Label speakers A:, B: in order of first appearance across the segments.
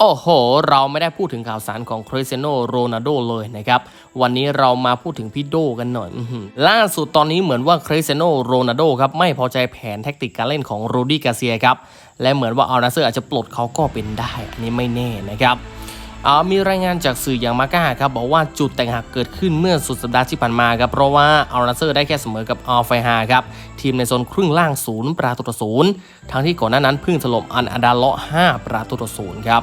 A: โอ้โห เราไม่ได้พูดถึงข่าวสารของคริสเตียโนโรนัลโดเลยนะครับ วันนี้เรามาพูดถึงพี่โดกันหน่อยอล่าสุดตอนนี้เหมือนว่าคริสเตียโนโรนัลโดครับไม่พอใจแผนแทคติกการเล่นของโรดี้กาเซียครับ และเหมือนว่าอัลนาเซอร์อาจจะปลดเขาก็เป็นได้ อันนี้ไม่แน่นะครับมีรายงานจากสื่ออย่างมาก้าครับบอกว่าจุดแตกหักเกิดขึ้นเมื่อสุดสัปดาห์ที่ผ่านมาครับเพราะว่าอัลนาเซอร์ได้แค่เสมอกับอัลไฟฮาครับทีมในโซนครึ่งล่างศูนย์ประตูต่อศูนย์ทั้งที่ก่อนหน้านั้นเพิ่งถล่มอันอาดาเลาะ5ประตูต่อศูนย์ครับ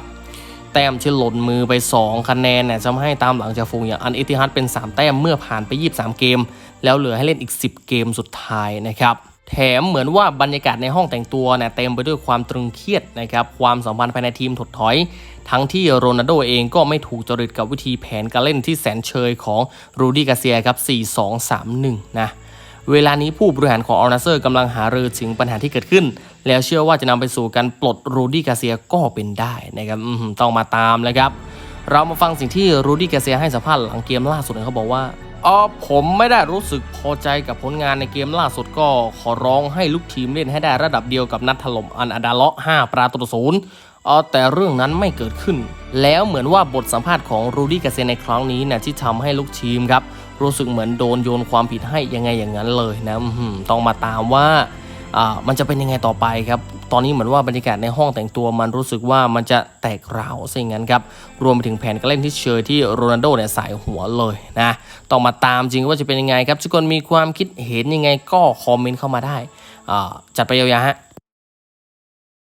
A: แต้มที่หล่นมือไป 2 คะแนนเนี่ยจะให้ตามหลังจากฟูงอย่างอันเอติฮัดเป็น 3 แต้มเมื่อผ่านไป 23 เกม แล้วเหลือให้เล่นอีก 10 เกมสุดท้ายนะครับแถมเหมือนว่าบรรยากาศในห้องแต่งตัวเนี่ยเต็มไปด้วยความตรึงเครียดนะครับความสัมพันธ์ภายในทีมถดถอย ทั้งที่โรนัลโดเองก็ไม่ถูกจริตกับวิธีแผนการเล่นที่แสนเชยของรูดี้กาเซียครับ 4-2-3-1 นะ เวลานี้ผู้บริหารของอัลนาเซอร์กำลังหารือถึงปัญหาที่เกิดขึ้น แล้วเชื่อว่าจะนำไปสู่การปลดรูดี้กาเซียก็เป็นได้นะครับต้องมาตามเลยครับ เรามาฟังสิ่งที่รูดี้กาเซียให้สัมภาษณ์หลังเกมล่าสุดเขาบอกว่าอ๋อผมไม่ได้รู้สึกพอใจกับผลงานในเกมล่าสุดก็ขอร้องให้ลูกทีมเล่นให้ได้ระดับเดียวกับนัดถล่มอันอดาเลาะ5ประตูต่อศูนย์เออแต่เรื่องนั้นไม่เกิดขึ้น แล้วเหมือนว่าบทสัมภาษณ์ของรูดี้กาเซียในครั้งนี้เนี่ยที่ทำให้ลูกทีมครับ รู้สึกเหมือนโดนโยนความผิดให้ยังไงอย่างนั้นเลยนะต้องมาตามว่ามันจะเป็นยังไงต่อไปครับ ตอนนี้เหมือนว่าบรรยากาศในห้องแต่งตัวมันรู้สึกว่ามันจะแตกราวซะอย่างนั้นครับ รวมไปถึงแผนการเล่นที่เชยที่โรนัลโดเนี่ยสายหัวเลยนะ ต้องมาตามจริงว่าจะเป็นยังไงครับ ทุกคนมีความคิดเห็นยังไงก็คอมเมนต์เข้ามาได้ จัดไปยาวๆฮะ